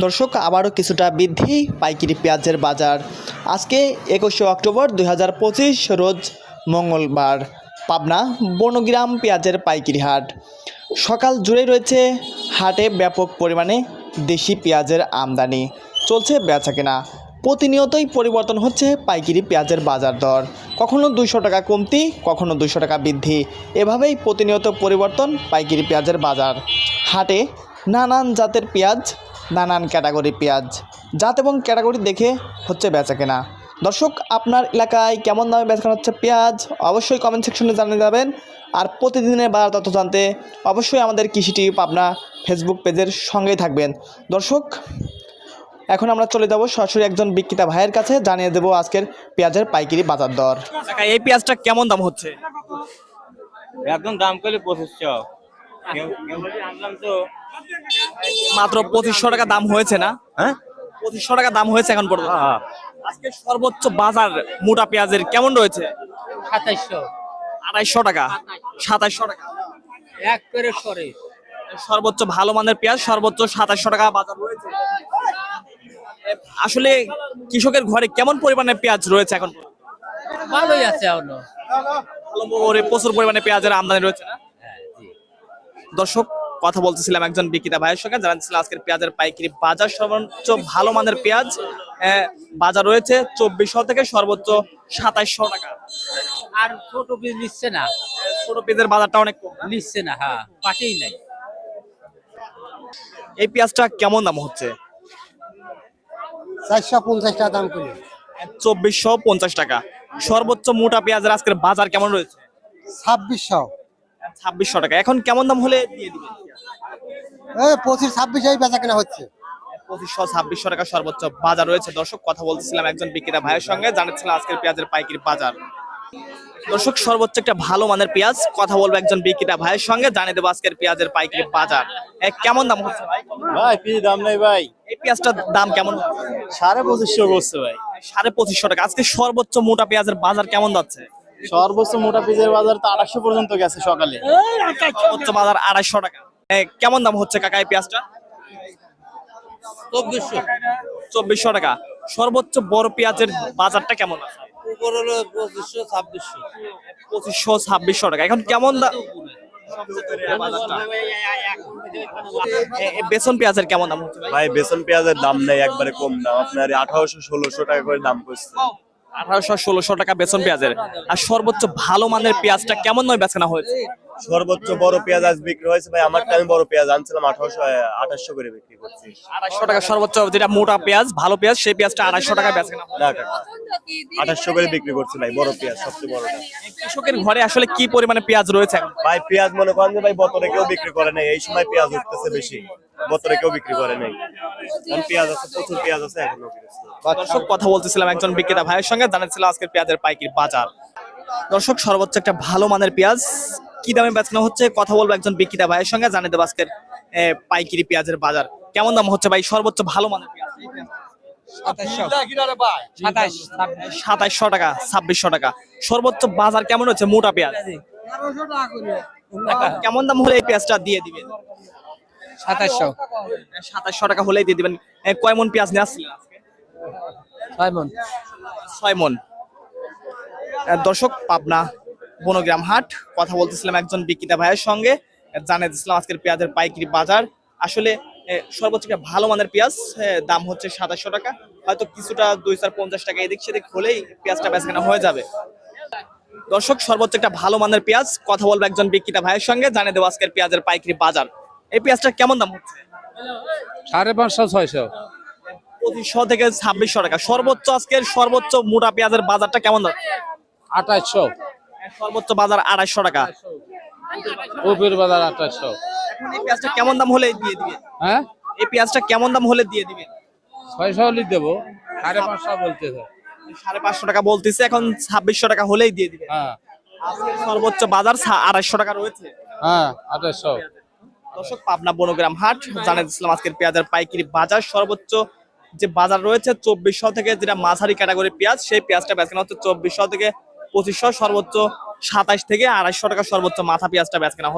দর্শক, আবারও কিছুটা বৃদ্ধি পাইকারি পেঁয়াজের বাজার। আজকে একুশে অক্টোবর দুই হাজার পঁচিশ, রোজ মঙ্গলবার, পাবনা বনগ্রাম পেঁয়াজের পাইকারি হাট। সকাল জুড়েই রয়েছে হাটে ব্যাপক পরিমাণে দেশি পেঁয়াজের আমদানি। চলছে বেচা কেনা। প্রতিনিয়তই পরিবর্তন হচ্ছে পাইকারি পেঁয়াজের বাজার দর। কখনো দুইশো টাকা কমতি, কখনো দুইশো টাকা বৃদ্ধি। এভাবেই প্রতিনিয়ত পরিবর্তন পাইকারি পেঁয়াজের বাজার। হাটে নানান জাতের পেঁয়াজ নানান ক্যাটাগরি পেঁয়াজ। জাত এবং ক্যাটাগরি দেখে হচ্ছে বেচা কেনা। দর্শক আপনার এলাকায় কেমন দামে বেচা হচ্ছে পেঁয়াজ? অবশ্যই কমেন্ট সেকশনে জানিয়ে যাবেন। আর প্রতিদিনের বাজার তথ্য জানতে অবশ্যই আমাদের কৃষি টিভি পাবনা ফেসবুক পেজের সঙ্গেই থাকবেন। দর্শক এখন আমরা চলে যাব সরাসরি একজন বিক্রেতা ভাইয়ের কাছে জানিয়ে দেবো আজকের পেঁয়াজের পাইকারি বাজার দর। এই পেঁয়াজটা কেমন দাম হচ্ছে? একদম দাম করলে পঁচিশশো মাত্র পঁচিশশো টাকা দাম হয়েছে না? হ্যাঁ? পঁচিশশো টাকা দাম হয়েছে এখন পর্যন্ত। হ্যাঁ। আজকে সর্বোচ্চ বাজার মোটা পেঁয়াজের কেমন রয়েছে? সাতাইশশো। আড়াইশো টাকা। সাতাইশশো টাকা। এক করে সরে। সর্বোচ্চ ভালো মানের পেঁয়াজ সর্বোচ্চ সাতাশশো টাকা বাজার রয়েছে। আসলে কৃষকের ঘরে কেমন পরিমাণে পেঁয়াজ রয়েছে এখন? ভালোই আছে ভালো প্রচুর পরিমাণে পেঁয়াজের আমদানি রয়েছে না? দর্শক কথা বলতেছিলাম একজন বিক্রেতা ভাইয়ের সঙ্গে জানাচ্ছিলাম আজকের পেঁয়াজের পাইকারি বাজার সর্বোচ্চ ভালো মানের পেঁয়াজ আহ, বাজার রয়েছে চব্বিশশো থেকে সর্বোচ্চ সাতাইশশো টাকা। আর ছোট বীজ নিচ্ছে না। ছোট পেঁয়াজের বাজারটা অনেক কম। নিচ্ছে না হ্যাঁ পাটেই নাই। এই পেঁয়াজটা কেমন দাম হচ্ছে? চারশো পঞ্চাশ টাকা দাম করে। চব্বিশশো পঞ্চাশ টাকা। সর্বোচ্চ মোটা পেঁয়াজের আজকের বাজার কেমন রয়েছে? ছাব্বিশশো। ছাব্বিশশো টাকা। এখন কেমন দাম হলে দিয়ে দিবেন? পঁচিশ ছাব্বিশ বেচা কেনা হচ্ছে। পঁচিশশো ছাব্বিশশো টাকা সর্বোচ্চ বাজার রয়েছে। দর্শক কথা বলতেছিলাম একজন বিক্রেতা ভাইয়ের সঙ্গে। জানাচ্ছিলাম আজকের পেঁয়াজের পাইকারি বাজার। দর্শক সর্বোচ্চ একটা ভালো মানের পেঁয়াজ। কথা বলব একজন বিক্রেতা ভাইয়ের সঙ্গে। জানিয়ে দেবো আজকের পেঁয়াজের পাইকারি বাজার। কেমন দাম হচ্ছে ভাই? ভাই দাম নাই ভাই? এই পেঁয়াজটার দাম কেমন? সাড়ে পঁচিশশো করছে ভাই। সাড়ে পঁচিশশো টাকা। আজকে সর্বোচ্চ মোটা পেঁয়াজের বাজার কেমন যাচ্ছে? সর্বোচ্চ মোটা পিসের বাজার তো আড়াইশো পর্যন্ত গেছে সকালে। সর্বোচ্চ বাজার আড়াইশো টাকা। কেমন দাম হচ্ছে কাকা এই পেঁয়াজটা? চব্বিশশো। চব্বিশশো টাকা। সর্বোচ্চ বড় পেঁয়াজের বাজারটা কেমন আছে? পঁচিশশো ছাব্বিশশো। পঁচিশশো ছাব্বিশশো টাকা। এখন কেমন বেসন পেঁয়াজের কেমন দাম হচ্ছে ভাই? ভাই বেসন পেঁয়াজের দাম নেই একবারে কম দাম। আপনার আঠারোশো ষোলোশো টাকা করে দাম করছে। আঠারোশো ষোলোশো টাকা বেসন পেঁয়াজের। আর সর্বোচ্চ ভালো মানের পেঁয়াজটা কেমন নয় বেচকেনা হয়েছে? সর্বোচ্চ বড় পেঁয়াজ আজ বিক্রি হয়েছে ভাই। আমারটা আমি বড় পেঁয়াজ আনছিলাম আঠারোশো আঠাশশো করে বিক্রি করছি। আড়াইশো টাকা সর্বোচ্চ যেটা মোটা পেঁয়াজ ভালো পেঁয়াজ সেই পেঁয়াজটা আড়াইশো টাকা বেচকেনা না আঠাশশো করে বিক্রি করছি ভাই বড় পেঁয়াজ সবচেয়ে বড়টা কৃষকের ঘরে আসলে কি পরিমাণে পেঁয়াজ রয়েছে ভাই পেঁয়াজ মনে করেন যে ভাই বতরে কেউ বিক্রি করে নাই। এই সময় পেঁয়াজ উঠতেছে বেশি। বতরে কেউ বিক্রি করে নাই। এখন পেঁয়াজ আছে প্রচুর পেঁয়াজ আছে এখনও দর্শক কথা বলতেছিলাম একজন বিক্রেতা ভাইয়ের সঙ্গে জানাচ্ছিলাম আজকের পেঁয়াজের পাইকারি বাজার। দর্শক সর্বোচ্চ একটা ভালো মানের পেঁয়াজ। কি দামে বেচানো হচ্ছে কথা বলব একজন বিক্রেতা ভাইয়ের সঙ্গে জানিয়ে দেবো আজকের পাইকারি পেঁয়াজের বাজার। কেমন দাম হচ্ছে ভাই? সর্বোচ্চ ভালো মানের পেঁয়াজ। সাতাইশশো সাতাইশশো টাকা ছাব্বিশশো টাকা। সর্বোচ্চ বাজার কেমন হচ্ছে? মোটা পেঁয়াজ। কেমন দাম হলে এই পেঁয়াজটা দিয়ে দিবেন? সাতাইশশো সাতাশশো টাকা হলেই দিয়ে দিবেন। কয় মন পেঁয়াজ নিয়ে আসছিলেন ছয় মন। ছয় মন। দর্শক পাবনা বনগ্রাম হাট কথা বলতেছিলাম একজন বিক্রেতা ভাইয়ের সঙ্গে। জানিয়ে দিচ্ছিলাম আজকের পেঁয়াজের পাইকারি বাজার। আসলে সর্বোচ্চ একটা ভালো মানের পেঁয়াজ দাম হচ্ছে সাতাশশো টাকা। হয়তো কিছুটা দুই চার পঞ্চাশ টাকা এদিক সেদিক হলেই পেঁয়াজটা বেচাকেনা হয়ে যাবে। দর্শক সর্বোচ্চ একটা ভালো মানের পেঁয়াজ কথা বলব একজন বিক্রেতা ভাইয়ের সঙ্গে। জানিয়ে দেবো আজকের পেঁয়াজের পাইকারি বাজার। এই পেঁয়াজটা কেমন দাম হচ্ছে? সাড়ে পাঁচশো ছয়শো। পঁচিশশো থেকে ছাব্বিশশো টাকা। সর্বোচ্চ আজকের সর্বোচ্চ মোটা পেঁয়াজের বাজারটা কেমন যাচ্ছে আঠাইশশো। সর্বোচ্চ বাজার আড়াইশো টাকা। কপির বাজার আঠাইশশো। এই পেঁয়াজটা কেমন দাম হলে দিয়ে দিবেন হ্যাঁ? এই পেঁয়াজটা কেমন দাম হলে দিয়ে দিবেন ছয়শো হলে দেবো। সাড়ে পাঁচশো বলতেছে। সাড়ে পাঁচশো টাকা বলতেছে এখন ছাব্বিশশো টাকা হলেই দিয়ে দিবেন হ্যাঁ। আজকের সর্বোচ্চ বাজার আড়াইশো টাকা রয়েছে। হ্যাঁ আঠাইশশো। দর্শক, পাবনা বনগ্রাম হাট জানিয়ে দিচ্ছিলাম আজকের পেঁয়াজের পাইকারি বাজার। সর্বোচ্চ যে বাজার রয়েছে, চব্বিশশো থেকে যেটা মাঝারি ক্যাটাগরি পেঁয়াজ, সেই পেঁয়াজটা বেচকেনা হচ্ছে চব্বিশশো থেকে পঁচিশশো। সর্বোচ্চ সাতাশ থেকে আড়াইশো টাকা সর্বোচ্চ মাথা পেঁয়াজটা বেচকেনা